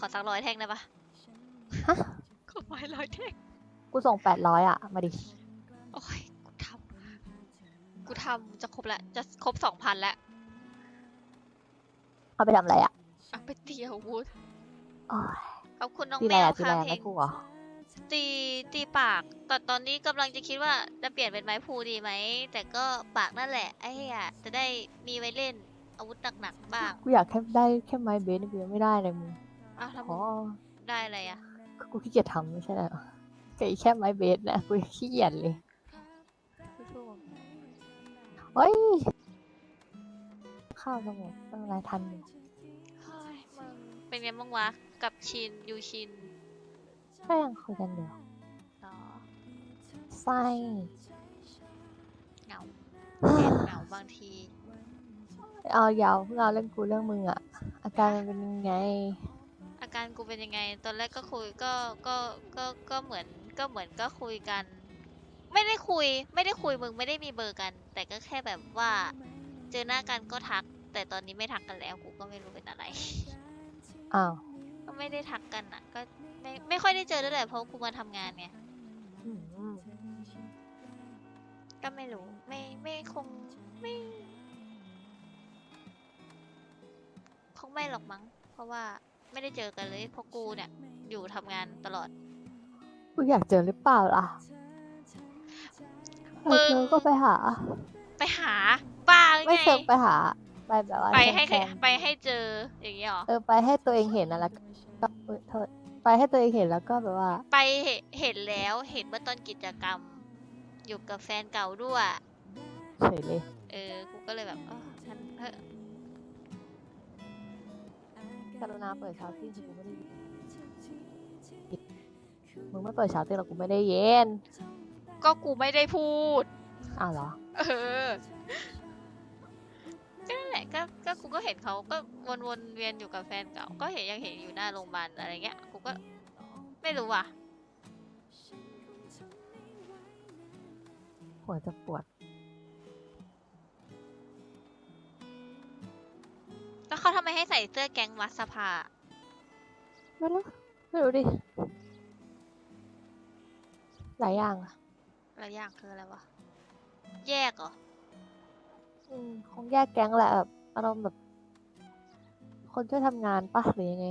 ขอสักร้อยแท่งได้ปะฮะ ขอไม้ร้อยแท่ง กูส่งแปดร้อยอะ มาดิ โอ้ย กูทำ กูทำจะครบละ จะครบสองพันแล้วเอาไปทำอะไรอะเอาไปตีอาวุธโอ้ยขอบคุณน้องตีแมอะไรวอะตีอะไรค่ะอะเพลไม่งกูเหรอตีตีปากแต่ตอนนี้กำลังจะคิดว่าจะเปลี่ยนเป็นไม้พลูดีไหม แต่ก็ปากนั่นแหละ ไอ้เหี้ยจะได้มีไว้เล่นอาวุธหนักๆบ้าง กูอยากแค่ได้แค่ไม้เบสนี่กูยังไม่ได้เลยมึง อ้าวแล้วขมึองได้อะไรอะ กูขี้เกียจทำไม่ใช่เหรอแค่แค่ไม้เบสนะกูขี้เกียจเลยเฮ้ยข้าวสมุนเป็นอะไรทันอยู่เฮ้ยมึงเป็นไงบ้างวะ กับชินยูชินก็ยังคุยกันอยู่เนาะไส้เหงาแอบเหงาบางทีเอายาวเพิ่งเอาเรื่องกูเรื่องมึงอะอาการมันเป็นยังไงอา การกูเป็นยังไง ตอนแรกก็คุยก็ก็ก็ก็เหมือนก็เหมือนก็คุยกัน ไม่ได้คุย ไม่ได้คุยมึงไม่ได้มีเบอร์กัน แต่ก็แค่แบบว่า เจอหน้ากันก็ทัก แต่ตอนนี้ไม่ทักกันแล้ว กูก็ไม่รู้เป็นอะไร อ้าวก็ไม่ได้ทักกันอะ ก็ไม่ไม่ค่อยได้เจอด้วยแหละเพราะกูมาทำงานไง อืมก็ไม่รู้ ไม่ไม่คงไม่คงไม่หรอกมั้ง เพราะว่า ไม่ได้เจอกันเลยเพราะกูเนี่ย อยู่ทำงานตลอด กูอยากเจอหรือเปล่าล่ะมึเองอเจอก็ไปหา ไปหาบ้าหรือไม่ไงเชิงไปหา ไปแบบว่าไปให้ใครแฟนๆไปให้เจออย่างเงี้ยหรอ เออไปให้ตัวเองเห็นนะแล้วก็เอ้ยโทษไปให้ตัวเองเห็นแล้วก็แบบว่า ไปเห็นเห็นแล้วเห็นเมื่อตอนกิจกรรม อยู่กับแฟนเก่าด้วย เฉยเลย เออ กูก็เลยแบบเออฉันเถอะ กรุณาเปิดเช้าที่คือกูไม่ได้ยินมึงไม่เปิดเช้าที่เรากูไม่ได้เย็น ก็กูไม่ได้พูด อ้าวเหรอ เออ ก็นั่นแหละก็ก็กูก็เห็นเขาก็วนวนเวียนอยู่กับแฟนเก่า ก็เห็นยังเห็นอยู่หน้าโรงพยาบาลอะไรเงี้ย กูก็ไม่รู้ว่ะ หัวจะปวด เขาทำไมให้ใส่เสื้อแก๊งวัดสภา ไม่รู้ไม่รู้ดิ หลายอย่างอะอะไรอย่างคืออะไรวะ แยกเหรอ อืมคงแยกแก๊งแหละแบบอารมณ์แบบ คนช่วยทำงานปะหรือยังไง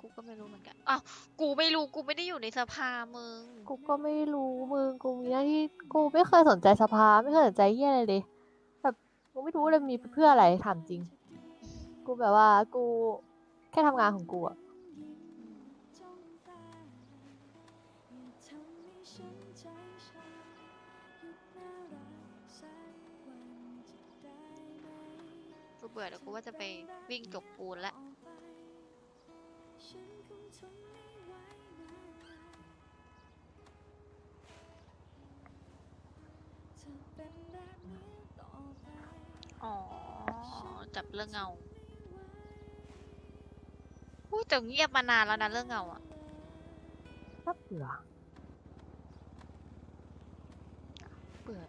กูก็ไม่รู้เหมือนกัน อ้าว กูไม่รู้ กูไม่ได้อยู่ในสภามึง กูก็ไม่รู้มึงกูมีหน้าที่กูไม่เคยสนใจสภา ไม่เคยสนใจเยี่ยอะไรเลยแบบกูไม่รู้เลยมีเพื่ออะไรถามจริง กูแบบว่ากูแค่ทำงานของกูอะกูเบื่อเดี๋ยวกูว่าจะไปวิ่งจกปูนละอ๋อ จับเรื่องเงา อุ้ยแต่เงียบมานานแล้วนะเรื่องเงาอะน่าเบื่อเบื่อ